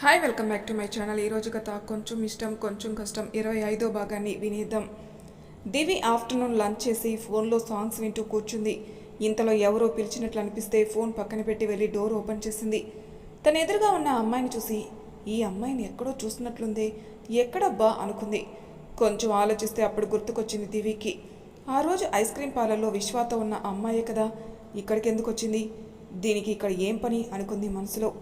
Hi welcome back to my channel ఈరోజు కథ కొంచెం ఇష్టం కొంచెం కష్టం. ఇరవై ఐదో భాగాన్ని వినేద్దాం. దివి ఆఫ్టర్నూన్ లంచ్ చేసి ఫోన్లో సాంగ్స్ వింటూ కూర్చుంది. ఇంతలో ఎవరో పిలిచినట్లు అనిపిస్తే ఫోన్ పక్కన పెట్టి వెళ్ళి డోర్ ఓపెన్ చేసింది. తన ఎదురుగా ఉన్న అమ్మాయిని చూసి ఈ అమ్మాయిని ఎక్కడో చూస్తున్నట్లుంది. ఎక్కడబ్బా అనుకుంది. కొంచెం ఆలోచిస్తే అప్పుడు గుర్తుకొచ్చింది దివికి. ఆ రోజు ఐస్ క్రీమ్ పార్లర్లో విశ్వాతో ఉన్న అమ్మాయే కదా. ఇక్కడికి ఎందుకు వచ్చింది దీనికి ఇక్కడ ఏం పని? అనుకుంది మనసులో.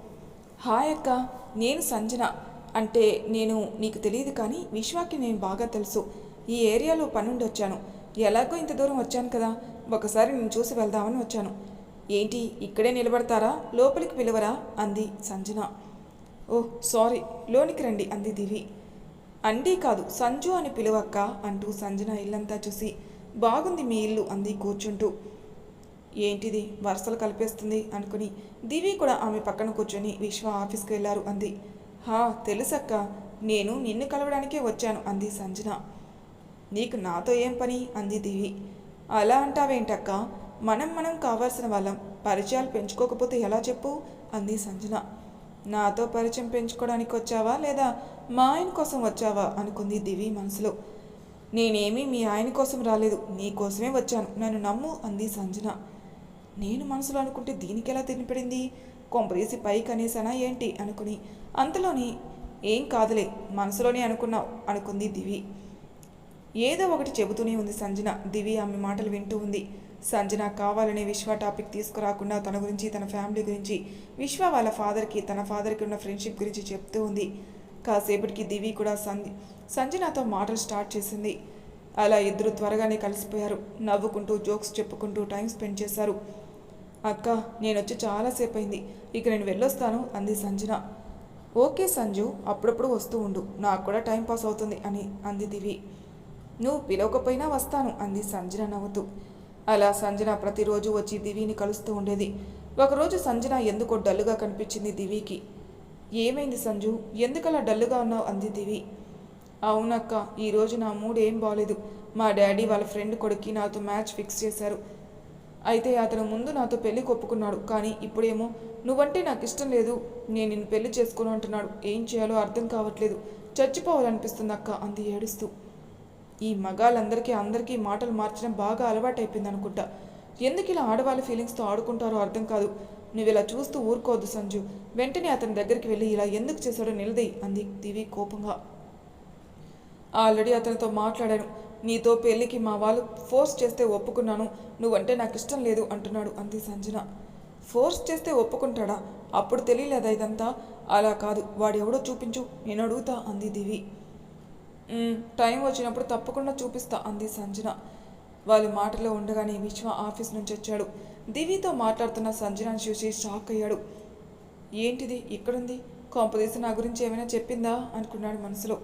హాయ్ అక్క నేను సంజన. అంటే నేను నీకు తెలియదు కానీ విశ్వాకి నేను బాగా తెలుసు. ఈ ఏరియాలో పనుండి వచ్చాను. ఎలాగో ఇంత దూరం వచ్చాను కదా. ఒకసారి నేను చూసి వెళ్దామని వచ్చాను. ఏంటి ఇక్కడే నిలబడతారా? లోపలికి పిలవరా? అంది సంజన. ఓ సారీ లోనికి రండి అంది దివి. అండి కాదు సంజు అని పిలువక్క అంటూ సంజన ఇల్లంతా చూసి. బాగుంది మీ ఇల్లు అంది కూర్చుంటూ. ఏంటిది? వరుసలు కలిపేస్తుంది అనుకుని దివి కూడా ఆమె పక్కన కూర్చొని విశ్వ ఆఫీస్కి వెళ్ళారు అంది. హా తెలుసక్క నేను నిన్ను కలవడానికే వచ్చాను అంది సంజన. నీకు నాతో ఏం పని? అంది దివి. అలా అంటావేంటక్క? మనం మనం కావాల్సిన వాళ్ళం. పరిచయాలు పెంచుకోకపోతే ఎలా చెప్పు? అంది సంజన. నాతో పరిచయం పెంచుకోవడానికి వచ్చావా లేదా మా ఆయన కోసం వచ్చావా? అనుకుంది దివి మనసులో. నేనేమీ మీ ఆయన కోసం రాలేదు. నీ కోసమే వచ్చాను. నన్ను నమ్ము అంది సంజన. నేను మనసులో అనుకుంటే దీనికి ఎలా తినిపడింది? కొంపదీసి పైకి అనేసానా ఏంటి? అనుకుని. అంతలోని ఏం కాదులే మనసులోనే అనుకున్నావు అనుకుంది దివి. ఏదో ఒకటి చెబుతూనే ఉంది సంజన. దివి ఆమె మాటలు వింటూ ఉంది. సంజన కావాలనే విశ్వ టాపిక్ తీసుకురాకుండా తన గురించి తన ఫ్యామిలీ గురించి విశ్వ వాళ్ళ ఫాదర్కి తన ఫాదర్కి ఉన్న ఫ్రెండ్షిప్ గురించి చెప్తూ ఉంది. కాసేపటికి దివి కూడా సంధి సంజనతో మాటలు స్టార్ట్ చేసింది. అలా ఇద్దరు త్వరగానే కలిసిపోయారు. నవ్వుకుంటూ జోక్స్ చెప్పుకుంటూ టైం స్పెండ్ చేశారు. అక్క నేను వచ్చి చాలాసేపు అయింది ఇక నేను వెళ్ళొస్తాను అంది సంజన. ఓకే సంజు అప్పుడప్పుడు వస్తూ ఉండు. నాకు కూడా టైం పాస్ అవుతుంది అని అంది దివి. నువ్వు పిలవకపోయినా వస్తాను అంది సంజన నవ్వుతూ. అలా సంజన ప్రతిరోజు వచ్చి దివిని కలుస్తూ ఉండేది. ఒకరోజు సంజన ఎందుకో డల్లుగా కనిపించింది దివికి. ఏమైంది సంజు? ఎందుకలా డల్లుగా ఉన్నావు? అంది దివి. అవునక్క ఈరోజు నా మూడ్ ఏం బాలేదు. మా డాడీ వాళ్ళ ఫ్రెండ్ కొడుక్కి నాతో మ్యాచ్ ఫిక్స్ చేశారు. అయితే అతను ముందు నాతో పెళ్ళి కొప్పుకున్నాడు. కానీ ఇప్పుడేమో నువ్వంటే నాకు ఇష్టం లేదు. నేను నిన్ను పెళ్ళి చేసుకోను అంటున్నాడు. ఏం చేయాలో అర్థం కావట్లేదు. చచ్చిపోవాలనిపిస్తుంది అక్క అంది ఏడుస్తూ. ఈ మగాళ్ళందరికీ అందరికీ మాటలు మార్చడం బాగా అలవాటైపోయింది అనుకుంటా. ఎందుకు ఇలా ఆడవాళ్ళ ఫీలింగ్స్తో ఆడుకుంటారో అర్థం కాదు. నువ్వు ఇలా చూస్తూ ఊరుకోవద్దు సంజు. వెంటనే అతని దగ్గరికి వెళ్ళి ఇలా ఎందుకు చేశాడో నిలదీ అంది దివి కోపంగా. ఆల్రెడీ అతనితో మాట్లాడాను. నీతో పెళ్ళికి మా వాళ్ళు ఫోర్స్ చేస్తే ఒప్పుకున్నాను. నువ్వంటే నాకు ఇష్టం లేదు అంటున్నాడు అంది సంజన. ఫోర్స్ చేస్తే ఒప్పుకుంటాడా? అప్పుడు తెలియలేదా ఇదంతా? అలా కాదు. వాడెవడో చూపించు. నేను అడుగుతా అంది దివి. టైం వచ్చినప్పుడు తప్పకుండా చూపిస్తా అంది సంజన. వాళ్ళ మాటలో ఉండగానే విశ్వ ఆఫీస్ నుంచి వచ్చాడు. దివితో మాట్లాడుతున్న సంజనని చూసి షాక్ అయ్యాడు. ఏంటిది? ఇక్కడుంది? కొంపదీసి నా గురించి ఏమైనా చెప్పిందా? అనుకున్నాడు మనసులో.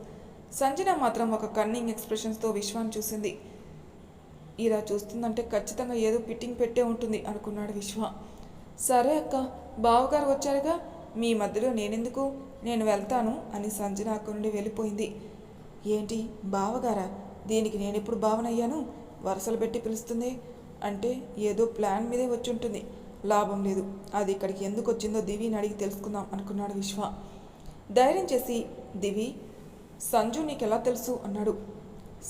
సంజన మాత్రం ఒక కన్నింగ్ ఎక్స్ప్రెషన్స్తో విశ్వాన్ని చూసింది. ఇలా చూస్తుందంటే ఖచ్చితంగా ఏదో పిట్టింగ్ పెట్టే ఉంటుంది అనుకున్నాడు విశ్వ. సరే అక్క బావగారు వచ్చారుగా మీ మధ్యలో నేనెందుకు? నేను వెళ్తాను అని సంజన అక్కడి నుండి వెళ్ళిపోయింది. ఏంటి బావగారా? దీనికి నేను ఎప్పుడు భావనయ్యాను వరుసలు పెట్టి పిలుస్తుంది? అంటే ఏదో ప్లాన్ మీదే వచ్చి ఉంటుంది లాభం లేదు. అది ఇక్కడికి ఎందుకు వచ్చిందో దివిని అడిగి తెలుసుకుందాం అనుకున్నాడు విశ్వ. ధైర్యం చేసి దివి సంజు నీకెలా తెలుసు? అన్నాడు.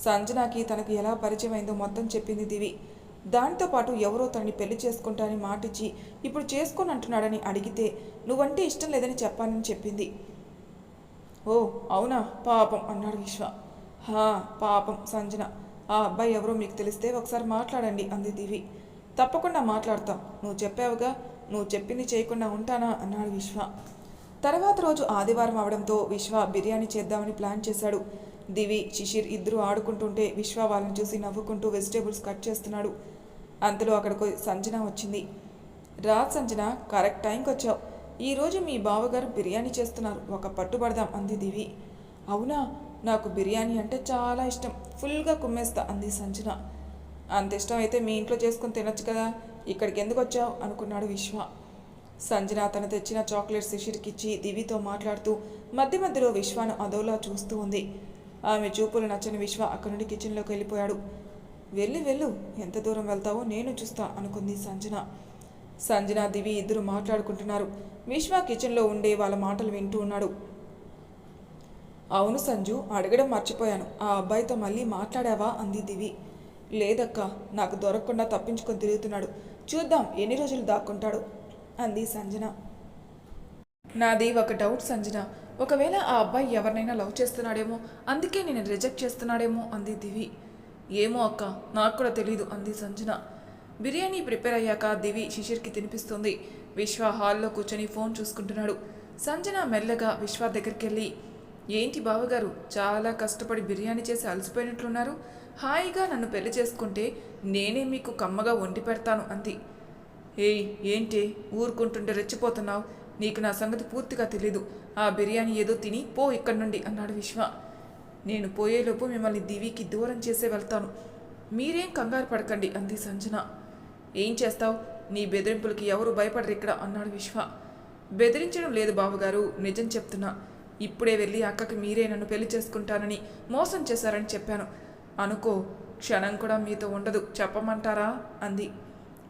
సంజనాకి తనకు ఎలా పరిచయం అయిందో మొత్తం చెప్పింది దివి. దాంతో పాటు ఎవరో తనని పెళ్ళి చేసుకుంటానని మాటిచ్చి ఇప్పుడు చేసుకొని అంటున్నాడని అడిగితే నువ్వంటే ఇష్టం లేదని చెప్పానని చెప్పింది. ఓ అవునా? పాపం అన్నాడు విశ్వ. హా పాపం సంజన. ఆ అబ్బాయి ఎవరో మీకు తెలిస్తే ఒకసారి మాట్లాడండి అంది దివి. తప్పకుండా మాట్లాడతాం. నువ్వు చెప్పావుగా నువ్వు చెప్పింది చేయకుండా ఉంటానా? అన్నాడు విశ్వ. తర్వాత రోజు ఆదివారం అవడంతో విశ్వ బిర్యానీ చేద్దామని ప్లాన్ చేశాడు. దివి శిశిర్ ఇద్దరు ఆడుకుంటుంటే విశ్వ వాళ్ళని చూసి నవ్వుకుంటూ వెజిటేబుల్స్ కట్ చేస్తున్నాడు. అంతలో అక్కడికి సంజన వచ్చింది. రా సంజన కరెక్ట్ టైంకి వచ్చావు. ఈరోజు మీ బావగారు బిర్యానీ చేస్తున్నారు. ఒక పట్టుబడదాం అంది దివి. అవునా? నాకు బిర్యానీ అంటే చాలా ఇష్టం. ఫుల్గా కుమ్మేస్తా అంది సంజన. అంత ఇష్టం అయితే మీ ఇంట్లో చేసుకుని తినొచ్చు కదా. ఇక్కడికి ఎందుకు వచ్చావు? అనుకున్నాడు విశ్వ. సంజన తను తెచ్చిన చాక్లెట్స్ శిశిర్కిచ్చి దివితో మాట్లాడుతూ మధ్య మధ్యలో విశ్వాను అదోలా చూస్తూ ఉంది. ఆమె చూపులు నచ్చని విశ్వ అక్కడి నుండి కిచెన్లోకి వెళ్ళిపోయాడు. వెళ్ళి వెళ్ళు. ఎంత దూరం వెళ్తావో నేను చూస్తా అనుకుంది సంజన. సంజన దివి ఇద్దరు మాట్లాడుకుంటున్నారు. విశ్వ కిచెన్లో ఉండే వాళ్ళ మాటలు వింటూ ఉన్నాడు. అవును సంజు అడగడం మర్చిపోయాను. ఆ అబ్బాయితో మళ్ళీ మాట్లాడావా? అంది దివి. లేదక్క నాకు దొరకకుండా తప్పించుకొని తిరుగుతున్నాడు. చూద్దాం ఎన్ని రోజులు దాక్కుంటాడు? అంది సంజన. నాది ఒక డౌట్ సంజన. ఒకవేళ ఆ అబ్బాయి ఎవరినైనా లవ్ చేస్తున్నాడేమో అందుకే నేను రిజెక్ట్ చేస్తున్నాడేమో అంది దివి. ఏమో అక్క నాకు కూడా తెలీదు అంది సంజన. బిర్యానీ ప్రిపేర్ అయ్యాక దివి శిశిర్కి తినిపిస్తుంది. విశ్వ హాల్లో కూర్చొని ఫోన్ చూసుకుంటున్నాడు. సంజన మెల్లగా విశ్వ దగ్గరికి వెళ్ళి ఏంటి బావగారు చాలా కష్టపడి బిర్యానీ చేసి అలసిపోయినట్లున్నారు. హాయిగా నన్ను పెళ్ళి చేసుకుంటే నేనే మీకు కమ్మగా వండి పెడతాను అంది. ఏయ్ ఏంటి? ఊరుకుంటుంటే రెచ్చిపోతున్నావు? నీకు నా సంగతి పూర్తిగా తెలీదు. ఆ బిర్యానీ ఏదో తిని పో ఇక్కడి నుండి అన్నాడు విశ్వ. నేను పోయేలోపు మిమ్మల్ని దివికి దూరం చేసే వెళ్తాను. మీరేం కంగారు పడకండి అంది సంజన. ఏం చేస్తావు? నీ బెదిరింపులకి ఎవరు భయపడరు ఇక్కడ అన్నాడు విశ్వ. బెదిరించడం లేదు బావగారు నిజం చెప్తున్నా. ఇప్పుడే వెళ్ళి అక్కకి మీరే నన్ను పెళ్ళి చేసుకుంటానని మోసం చేశారని చెప్పాను. అనుకో క్షణం కూడా మీతో ఉండదు చెప్పమంటారా? అంది.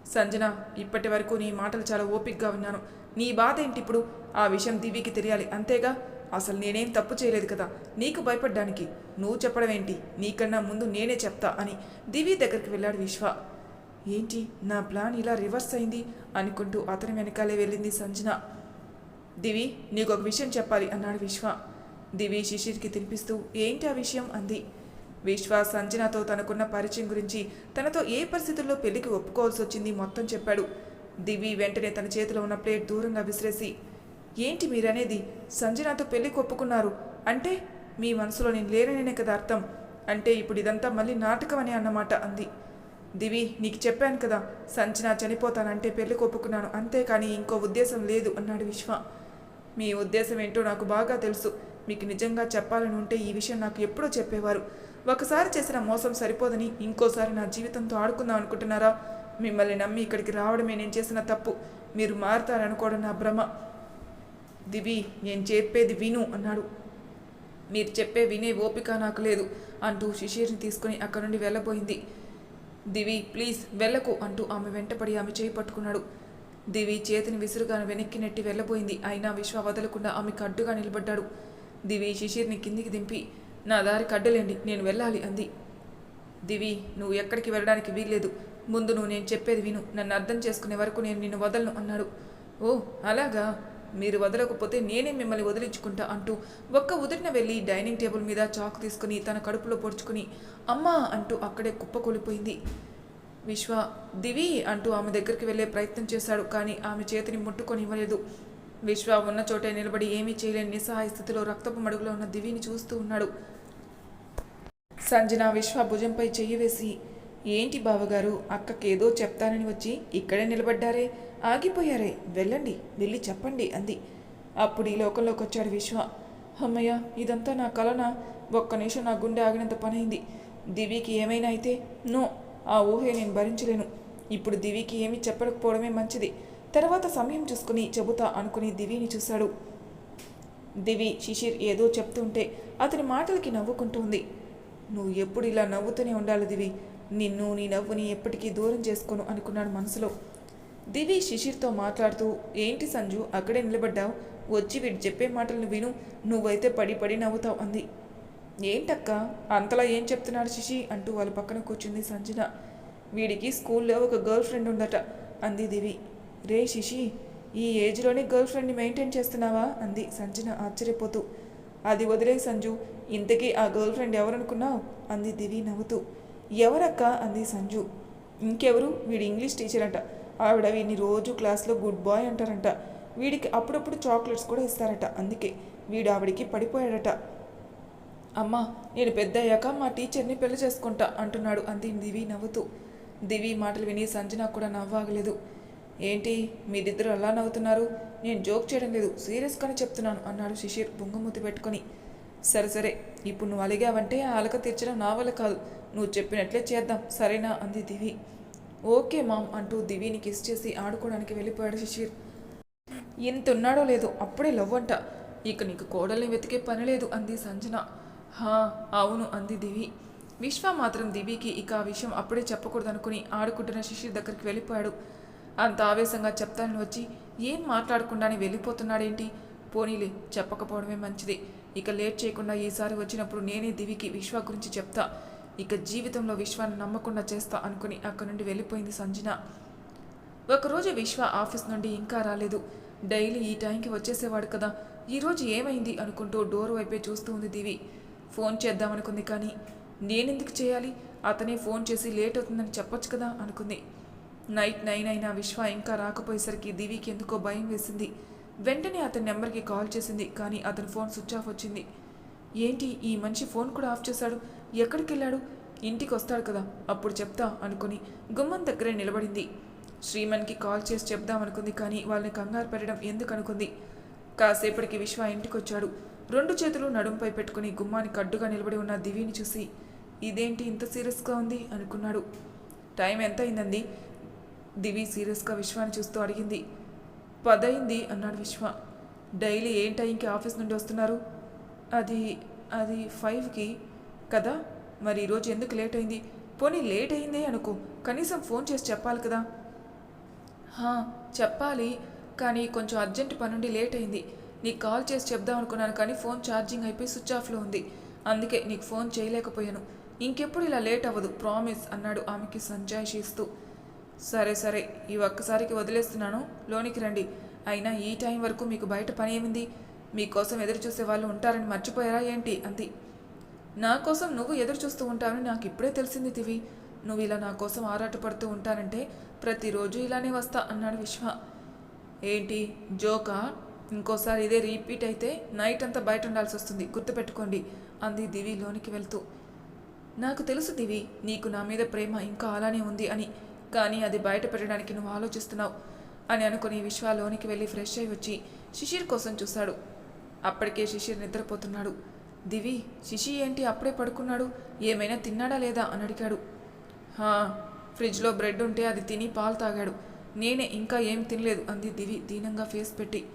సంజన ఇప్పటి వరకు నీ మాటలు చాలా ఓపిక్గా విన్నాను. నీ బాధ ఏంటి ఇప్పుడు ఆ విషయం దివికి తెలియాలి. అంతేగా? అసలు నేనేం తప్పు చేయలేదు కదా? నీకు భయపడ్డానికి. నువ్వు చెప్పడం ఏంటి నీకన్నా ముందు నేనే చెప్తా అని దివి దగ్గరికి వెళ్ళాడు విశ్వ. ఏంటి? నా ప్లాన్ ఇలా రివర్స్ అయింది? అనుకుంటూ అతని వెనకాలే వెళ్ళింది సంజన. దివి నీకు ఒక విషయం చెప్పాలి అన్నాడు విశ్వ. దివి శిశిర్కి తినిపిస్తూ ఏంటి ఆ విషయం? అంది. విశ్వ సంజనతో తనకున్న పరిచయం గురించి తనతో ఏ పరిస్థితుల్లో పెళ్ళికి ఒప్పుకోవాల్సి వచ్చింది మొత్తం చెప్పాడు. దివి వెంటనే తన చేతిలో ఉన్న ప్లేట్ దూరంగా విసిరేసి ఏంటి మీరనేది? సంజనాతో పెళ్ళికి ఒప్పుకున్నారు. అంటే మీ మనసులో నేను లేననే కదా అర్థం. అంటే ఇప్పుడు ఇదంతా మళ్ళీ నాటకం అని అన్నమాట అంది. దివి నీకు చెప్పాను కదా సంజనా చనిపోతానంటే పెళ్ళి ఒప్పుకున్నాను. అంతేకాని ఇంకో ఉద్దేశం లేదు అన్నాడు విశ్వ. మీ ఉద్దేశం ఏంటో నాకు బాగా తెలుసు. మీకు నిజంగా చెప్పాలని ఉంటే ఈ విషయం నాకు ఎప్పుడో చెప్పేవారు. ఒకసారి చేసిన మోసం సరిపోదని ఇంకోసారి నా జీవితంతో ఆడుకుందాం అనుకుంటున్నారా? మిమ్మల్ని నమ్మి ఇక్కడికి రావడమే నేను చేసిన తప్పు. మీరు మారుతారనుకోవడం నా భ్రమ. దివి నేను చెప్పేది విను అన్నాడు. మీరు చెప్పే వినే ఓపిక నాకు లేదు అంటూ శిశిర్ని తీసుకుని అక్కడి నుండి వెళ్ళబోయింది. దివి ప్లీజ్ వెళ్ళకు అంటూ ఆమె వెంటపడి ఆమె చేయి పట్టుకున్నాడు. దివి చేతిని విసురుగాను వెనక్కి నెట్టి వెళ్ళబోయింది. అయినా విశ్వ వదలకుండా ఆమెకు అడ్డుగా నిలబడ్డాడు. దివి శిశిర్ని కిందికి దింపి నా దారి కడ్డలేండి నేను వెళ్ళాలి అంది. దివి నువ్వు ఎక్కడికి వెళ్ళడానికి వీల్లేదు. ముందు నువ్వు నేను చెప్పేది విను. నన్ను అర్థం చేసుకునే వరకు నేను నిన్ను వదలను అన్నాడు. ఓ అలాగా? మీరు వదలకపోతే నేనే మిమ్మల్ని వదిలించుకుంటా అంటూ ఒక్క ఉదిరిన వెళ్ళి డైనింగ్ టేబుల్ మీద చాకు తీసుకుని తన కడుపులో పొడుచుకుని అమ్మా అంటూ అక్కడే కుప్పకూలిపోయింది విశ్వ దివి అంటూ ఆమె దగ్గరికి వెళ్ళే ప్రయత్నం చేశాడు కానీ ఆమె చేతిని ముట్టుకొని ఇవ్వలేదు. విశ్వ ఉన్న చోటే నిలబడి ఏమీ చేయలేని నిస్సహాయ స్థితిలో రక్తపు మడుగులో ఉన్న దివిని చూస్తూ ఉన్నాడు. సంజన విశ్వ భుజంపై చెయ్యి వేసి ఏంటి బావగారు అక్కకేదో చెప్తానని వచ్చి ఇక్కడే నిలబడ్డారే? ఆగిపోయారే? వెళ్ళండి వెళ్ళి చెప్పండి అంది. అప్పుడు ఈ లోకంలోకి వచ్చాడు విశ్వ. అమ్మయ్య ఇదంతా నా కలన? ఒక్క నిమిషం నా గుండె ఆగినంత పనైంది. దివికి ఏమైనా అయితే నో ఆ ఊహే నేను భరించలేను. ఇప్పుడు దివికి ఏమీ చెప్పకపోవడమే మంచిది. తర్వాత సమయం చూసుకుని చెబుతా అనుకుని దివిని చూశాడు. దివి శిశిర్ ఏదో చెప్తుంటే అతని మాటలకి నవ్వుకుంటుంది నువ్వు ఎప్పుడు ఇలా నవ్వుతూనే ఉండాలి దివి నిన్ను నీ నవ్వుని ఎప్పటికీ దూరం చేసుకోను అనుకున్నాడు మనసులో. దివి శిశిర్తో మాట్లాడుతూ ఏంటి సంజు అక్కడే నిలబడ్డావు? వచ్చి వీడు చెప్పే మాటలను విను. నువ్వైతే పడి పడి నవ్వుతావు అంది. ఏంటక్క? అంతలా ఏం చెప్తున్నాడు శిశి? అంటూ వాళ్ళ పక్కన కూర్చుంది సంజన. వీడికి స్కూల్లో ఒక గర్ల్ ఫ్రెండ్ ఉందట అంది దివి రే శిషి ఈ ఏజ్లోనే గర్ల్ ఫ్రెండ్ని మెయింటైన్ చేస్తున్నావా? అంది సంజన ఆశ్చర్యపోతూ. అది వదిలే సంజు ఇంతకీ ఆ గర్ల్ ఫ్రెండ్ ఎవరనుకున్నావు? అంది దివి నవ్వుతూ. ఎవరక్క? అంది సంజు. ఇంకెవరు? వీడి ఇంగ్లీష్ టీచర్ అంట ఆవిడ వీడిని రోజు క్లాస్లో గుడ్ బాయ్ అంటారంట. వీడికి అప్పుడప్పుడు చాక్లెట్స్ కూడా ఇస్తారట. అందుకే వీడు ఆవిడికి పడిపోయాడట. అమ్మా నేను పెద్ద అయ్యాక మా టీచర్ని పెళ్ళి చేసుకుంటా అంటున్నాడు అంది దివి నవ్వుతూ. దివి మాటలు విని సంజన కూడా నవ్వాగలేదు. ఏంటి? మీరిద్దరు అలా నవ్వుతున్నారు? నేను జోక్ చేయడం లేదు. సీరియస్గానే చెప్తున్నాను అన్నాడు శిశిర్ బొంగమూతి పెట్టుకొని. సరే సరే. ఇప్పుడు నువ్వు అలిగావంటే ఆ అలక తీర్చడం నా వల్ల కాదు. నువ్వు చెప్పినట్లే చేద్దాం. సరేనా? అంది దివి. ఓకే మామ్ అంటూ దివిని కిస్ చేసి ఆడుకోవడానికి వెళ్ళిపోయాడు శిశిర్. ఇంత ఉన్నాడో లేదో అప్పుడే లవ్ అంట. ఇక నీకు కోడల్ని వెతికే పని లేదు అంది సంజన. హా అవును అంది దివి. విశ్వ మాత్రం దివికి ఇక ఆ విషయం అప్పుడే చెప్పకూడదనుకుని ఆడుకుంటున్న శిశిర్ దగ్గరికి వెళ్ళిపోయాడు. అంత ఆవేశంగా చెప్తానని వచ్చి ఏం మాట్లాడకుండానే వెళ్ళిపోతున్నాడేంటి? పోనీలే చెప్పకపోవడమే మంచిది. ఇక లేట్ చేయకుండా ఈసారి వచ్చినప్పుడు నేనే దివికి విశ్వ గురించి చెప్తా. ఇక జీవితంలో విశ్వాన్ని నమ్మకుండా చేస్తా అనుకుని అక్కడి నుండి వెళ్ళిపోయింది సంజన. ఒకరోజు విశ్వ ఆఫీస్ నుండి ఇంకా రాలేదు. డైలీ ఈ టైంకి వచ్చేసేవాడు కదా. ఈరోజు ఏమైంది అనుకుంటూ డోర్ వైపే చూస్తూ ఉంది దివి. ఫోన్ చేద్దామనుకుంది కానీ నేనెందుకు చేయాలి? అతనే ఫోన్ చేసి లేట్ అవుతుందని చెప్పొచ్చు కదా అనుకుంది. నైట్ నైన్ అయినా విశ్వ ఇంకా రాకపోయేసరికి దివికి ఎందుకో భయం వేసింది. వెంటనే అతని నెంబర్కి కాల్ చేసింది కానీ అతని ఫోన్ స్విచ్ ఆఫ్ వచ్చింది. ఏంటి ఈ మనిషి ఫోన్ కూడా ఆఫ్ చేశాడు? ఎక్కడికి వెళ్ళాడు ఇంటికి వస్తాడు కదా అప్పుడు చెప్తా అనుకుని గుమ్మం దగ్గరే నిలబడింది. శ్రీమన్కి కాల్ చేసి చెప్దామనుకుంది కానీ వాళ్ళని కంగారు పెట్టడం ఎందుకు అనుకుంది? కాసేపటికి విశ్వ ఇంటికి వచ్చాడు రెండు చేతులు నడుంపై పెట్టుకుని గుమ్మానికి అడ్డుగా నిలబడి ఉన్న దివిని చూసి ఇదేంటి ఇంత సీరియస్గా ఉంది? అనుకున్నాడు. టైం ఎంత అయిందండి దివి సీరియస్గా విశ్వాన్ని చూస్తూ అడిగింది. పదయింది అన్నాడు విశ్వ. డైలీ ఏం టైంకి ఆఫీస్ నుండి వస్తున్నారు? అది అది ఫైవ్కి కదా? మరి ఈరోజు ఎందుకు లేట్ అయింది? పోనీ లేట్ అయిందే అనుకో కనీసం ఫోన్ చేసి చెప్పాలి కదా. చెప్పాలి కానీ కొంచెం అర్జెంట్ పనుండి లేట్ అయింది. నీకు కాల్ చేసి చెప్దాం అనుకున్నాను కానీ ఫోన్ ఛార్జింగ్ అయిపోయి స్విచ్ ఆఫ్లో ఉంది. అందుకే నీకు ఫోన్ చేయలేకపోయాను. ఇంకెప్పుడు ఇలా లేట్ అవ్వదు ప్రామిస్ అన్నాడు ఆమెకి సంజాయిషి ఇస్తూ. సరే సరే ఈ ఒక్కసారికి వదిలేస్తున్నాను. లోనికి రండి. అయినా ఈ టైం వరకు మీకు బయట పని ఏమింది మీకోసం ఎదురు చూసే వాళ్ళు ఉంటారని మర్చిపోయారా ఏంటి? అంది. నా కోసం నువ్వు ఎదురు చూస్తూ ఉంటావని నాకు ఇప్పుడే తెలిసింది దివి నువ్వు ఇలా నా కోసం ఆరాటపడుతూ ఉంటానంటే ప్రతిరోజు ఇలానే వస్తా అన్నాడు విశ్వ. ఏంటి? జోకా? ఇంకోసారి ఇదే రీపీట్ అయితే నైట్ అంతా బయట ఉండాల్సి వస్తుంది. గుర్తుపెట్టుకోండి అంది దివి లోనికి వెళ్తూ. నాకు తెలుసు దివి నీకు నా మీద ప్రేమ ఇంకా అలానే ఉంది అని. కానీ అది బయట పెట్టడానికి నువ్వు ఆలోచిస్తున్నావు అని అనుకుని విశ్వ లోనికి వెళ్ళి ఫ్రెష్ అయి వచ్చి శిశిర్ కోసం చూశాడు. అప్పటికే శిశిర్ నిద్రపోతున్నాడు. దివి శిశి ఏంటి అప్పుడే పడుకున్నాడు? ఏమైనా తిన్నాడా లేదా? అని అడిగాడు. హా ఫ్రిడ్జ్లో బ్రెడ్ ఉంటే అది తిని పాలు తాగాడు. నేనే ఇంకా ఏం తినలేదు అంది దివి దీనంగా ఫేస్ పెట్టి.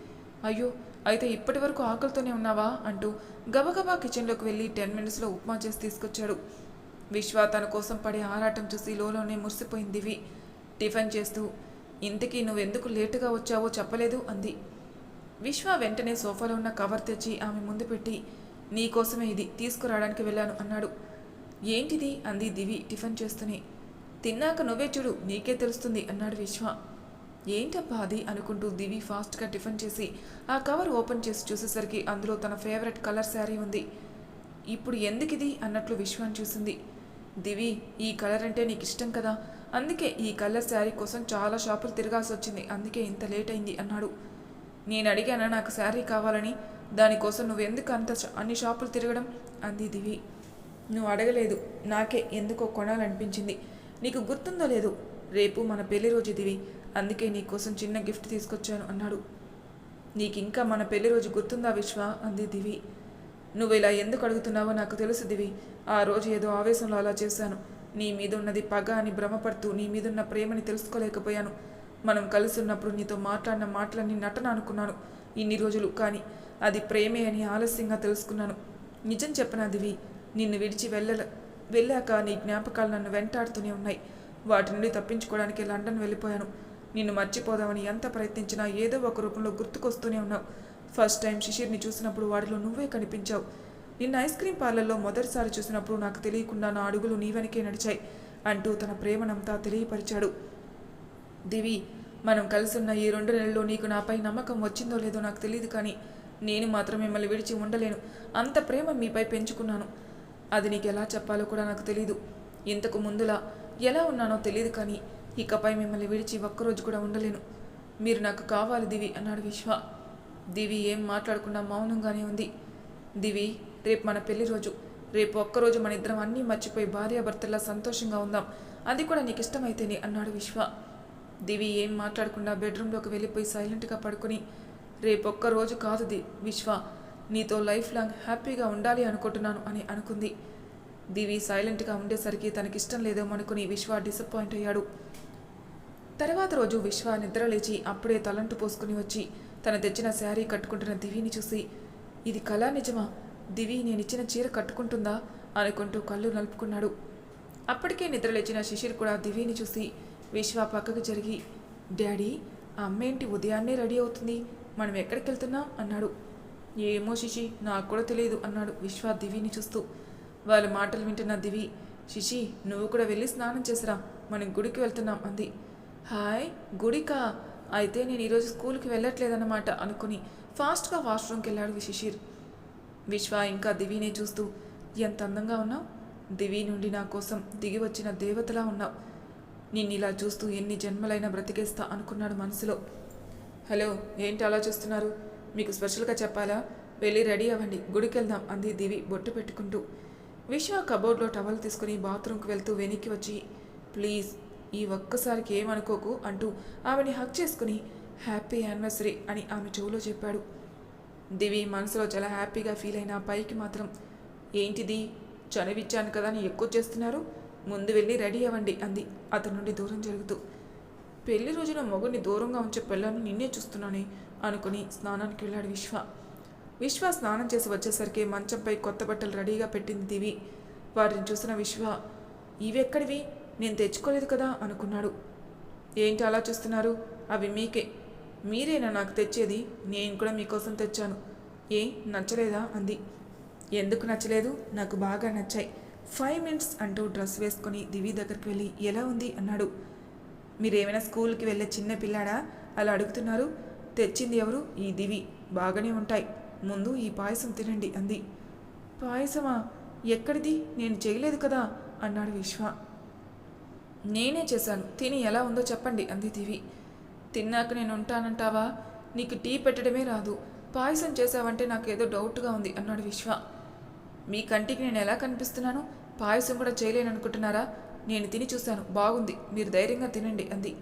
అయ్యో అయితే ఇప్పటి వరకు ఆకలితోనే ఉన్నావా? అంటూ గబగబా కిచెన్లోకి వెళ్ళి టెన్ మినిట్స్లో ఉప్మా చేసి తీసుకొచ్చాడు. విశ్వ తన కోసం పడే ఆరాటం చూసి లోలోనే మురిసిపోయింది దివి టిఫిన్ చేస్తూ ఇంతకీ నువ్వెందుకు లేటుగా వచ్చావో చెప్పలేదు అంది. విశ్వ వెంటనే సోఫాలో ఉన్న కవర్ తెచ్చి ఆమె ముందు పెట్టి నీకోసమే ఇది తీసుకురావడానికి వెళ్ళాను అన్నాడు. ఏంటిది? అంది దివి టిఫిన్ చేస్తూనే. తిన్నాక నువ్వే చూడు నీకే తెలుస్తుంది అన్నాడు విశ్వ. ఏంటబ్బా అది? అనుకుంటూ దివి ఫాస్ట్గా టిఫిన్ చేసి ఆ కవర్ ఓపెన్ చేసి చూసేసరికి అందులో తన ఫేవరెట్ కలర్ శారీ ఉంది. ఇప్పుడు ఎందుకిది? అన్నట్లు విశ్వాన్ని చూసింది. దివి ఈ కలర్ అంటే నీకు ఇష్టం కదా? అందుకే ఈ కలర్ శారీ కోసం చాలా షాపులు తిరగాల్సి వచ్చింది. అందుకే ఇంత లేట్ అయింది అన్నాడు. నేను అడిగానా నాకు శారీ కావాలని? దానికోసం నువ్వు ఎందుకు అంత అన్ని షాపులు తిరగడం? అంది దివి. నువ్వు అడగలేదు. నాకే ఎందుకో కొనాలనిపించింది. నీకు గుర్తుందో లేదు? రేపు మన పెళ్ళి రోజు దివి. అందుకే నీకోసం చిన్న గిఫ్ట్ తీసుకొచ్చాను అన్నాడు. నీకు ఇంకా మన పెళ్ళి రోజు గుర్తుందా విశ్వ? అంది దివి. నువ్వు ఇలా ఎందుకు అడుగుతున్నావో నాకు తెలుసు దివి. ఆ రోజు ఏదో ఆవేశంలో అలా చేశాను. నీ మీదున్నది పగ అని భ్రమపడుతూ నీ మీదున్న ప్రేమని తెలుసుకోలేకపోయాను. మనం కలిసి ఉన్నప్పుడు నీతో మాట్లాడిన మాటలన్నీ నటన అనుకున్నాను. ఇన్ని రోజులు కానీ అది ప్రేమే అని ఆలస్యంగా తెలుసుకున్నాను. నిజం చెప్పనా దివి? నిన్ను విడిచి వెళ్ళ వెళ్ళాక నీ జ్ఞాపకాలు నన్ను వెంటాడుతూనే ఉన్నాయి. వాటి నుండి తప్పించుకోవడానికి లండన్ వెళ్ళిపోయాను. నిన్ను మర్చిపోదామని ఎంత ప్రయత్నించినా ఏదో ఒక రూపంలో గుర్తుకొస్తూనే ఉన్నావు. ఫస్ట్ టైం శిశిర్ని చూసినప్పుడు వాడిలో నువ్వే కనిపించావు. నిన్న ఐస్ క్రీమ్ పార్లర్లో మొదటిసారి చూసినప్పుడు నాకు తెలియకుండా నా అడుగులు నీ వెనకే నడిచాయి అంటూ తన ప్రేమనంతా తెలియపరిచాడు. దివి మనం కలుసున్న ఈ రెండు నెలల్లో నీకు నాపై నమ్మకం వచ్చిందో లేదో నాకు తెలియదు కానీ నేను మాత్రం మిమ్మల్ని విడిచి ఉండలేను. అంత ప్రేమ మీపై పెంచుకున్నాను. అది నీకు ఎలా చెప్పాలో కూడా నాకు తెలియదు ఇంతకు ముందులా ఎలా ఉన్నానో తెలియదు కానీ ఇకపై మిమ్మల్ని విడిచి ఒక్కరోజు కూడా ఉండలేను. మీరు నాకు కావాలి దివి అన్నాడు విశ్వ. దివి ఏం మాట్లాడకుండా మౌనంగానే ఉంది. దివి రేపు మన పెళ్ళి రోజు. రేపు ఒక్కరోజు మన ఇద్దరం అన్నీ మర్చిపోయి భార్యాభర్తల్లా సంతోషంగా ఉందాం. అది కూడా నీకు ఇష్టమైతేనే అన్నాడు విశ్వ. దివి ఏం మాట్లాడకుండా బెడ్రూమ్లోకి వెళ్ళిపోయి సైలెంట్గా పడుకుని రేపొక్క రోజు కాదు ది విశ్వ. నీతో లైఫ్ లాంగ్ హ్యాపీగా ఉండాలి అనుకుంటున్నాను అని అనుకుంది. దివి సైలెంట్గా ఉండేసరికి తనకిష్టం లేదేమో అనుకుని విశ్వ డిసప్పాయింట్ అయ్యాడు. తర్వాత రోజు విశ్వ నిద్ర లేచి అప్పుడే తలంటు పోసుకుని వచ్చి తన తెచ్చిన శారీ కట్టుకుంటున్న దివిని చూసి ఇది కళా నిజమా? దివి నేనిచ్చిన చీర కట్టుకుంటుందా? అనుకుంటూ కళ్ళు నలుపుకున్నాడు. అప్పటికే నిద్రలేచిన శిశిర్ కూడా దివిని చూసి విశ్వ పక్కకు జరిగి డాడీ అమ్మేంటి ఉదయాన్నే రెడీ అవుతుంది? మనం ఎక్కడికి వెళ్తున్నాం అన్నాడు. ఏమో శిశి నాకు కూడా తెలియదు అన్నాడు విశ్వ దివిని చూస్తూ. వాళ్ళ మాటలు వింటున్న దివి శిశి నువ్వు కూడా వెళ్ళి స్నానం చేసిరా. మనం గుడికి వెళ్తున్నాం అంది. హాయ్ గుడికా? అయితే నేను ఈరోజు స్కూల్కి వెళ్ళట్లేదన్నమాట అనుకుని ఫాస్ట్గా వాష్రూమ్కి వెళ్ళాడు శిశిర్. విశ్వ ఇంకా దివినే చూస్తూ ఎంత అందంగా ఉన్నావు. దివి నుండి నా కోసం దిగి వచ్చిన దేవతలా ఉన్నావు. నిన్ను ఇలా చూస్తూ ఎన్ని జన్మలైనా బ్రతికేస్తా అనుకున్నాడు మనసులో. హలో ఏంటి అలా చూస్తున్నారు? మీకు స్పెషల్గా చెప్పాలా? వెళ్ళి రెడీ అవ్వండి. గుడికి వెళ్దాం అంది దివి బొట్టు పెట్టుకుంటూ. విశ్వ కబోర్డ్లో టవల్ తీసుకుని బాత్రూమ్కి వెళ్తూ వెనక్కి వచ్చి ప్లీజ్ ఈ ఒక్కసారికి ఏమనుకోకు అంటూ ఆమెని హక్ చేసుకుని హ్యాపీ యానివర్సరీ అని ఆమె చెవులో చెప్పాడు. దివి మనసులో చాలా హ్యాపీగా ఫీల్ అయిన పైకి మాత్రం ఏంటిది? చనివిచ్చాను కదా అని ఎక్కువ చేస్తున్నారు? ముందు వెళ్ళి రెడీ అవ్వండి అంది అతని నుండి దూరం జరుగుతూ. పెళ్ళి రోజున మొగుడిని దూరంగా ఉంచే పిల్లను నిన్నే చూస్తున్నానే అనుకుని స్నానానికి వెళ్ళాడు విశ్వ. విశ్వ స్నానం చేసి వచ్చేసరికి మంచంపై కొత్త బట్టలు రెడీగా పెట్టింది దివి. వాటిని చూసిన విశ్వ ఇవెక్కడివి? నేను తెచ్చుకోలేదు కదా అనుకున్నాడు. ఏంటి అలా చూస్తున్నారు? అవి మీకే. మీరేనా నాకు తెచ్చేది? నేను కూడా మీకోసం తెచ్చాను. ఏ నచ్చలేదా? అంది. ఎందుకు నచ్చలేదు? నాకు బాగా నచ్చాయి. ఫైవ్ మినిట్స్ అంటూ డ్రెస్ వేసుకొని దివి దగ్గరికి వెళ్ళి ఎలా ఉంది? అన్నాడు. మీరేమైనా స్కూల్కి వెళ్ళే చిన్న పిల్లాడా? అలా అడుగుతున్నారు. తెచ్చింది ఎవరు? ఈ దివి. బాగానే ఉంటాయి. ముందు ఈ పాయసం తినండి అంది. పాయసమా? ఎక్కడిది? నేను చేయలేదు కదా? అన్నాడు విశ్వ. నేనే చేశాను. తిని ఎలా ఉందో చెప్పండి అంది దివి తిన్నాక నేను ఉంటానంటావా? నీకు టీ పెట్టడమే రాదు. పాయసం చేసావంటే నాకు ఏదో డౌట్గా ఉంది అన్నాడు విశ్వ. మీ కంటికి నేను ఎలా కనిపిస్తున్నాను? పాయసం కూడా చేయలేను అనుకుంటున్నారా నేను తిని చూశాను. బాగుంది. మీరు ధైర్యంగా తినండి అంది.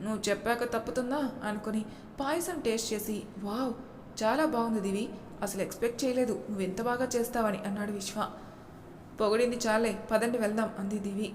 నువ్వు చెప్పాక తప్పుతుందా? అనుకుని పాయసం టేస్ట్ చేసి వావ్ చాలా బాగుంది దివి. అసలు ఎక్స్పెక్ట్ చేయలేదు. నువ్వు ఎంత బాగా చేస్తావని అన్నాడు విశ్వ. పొగిడింది చాలే పదండి వెళ్దాం అంది దివి.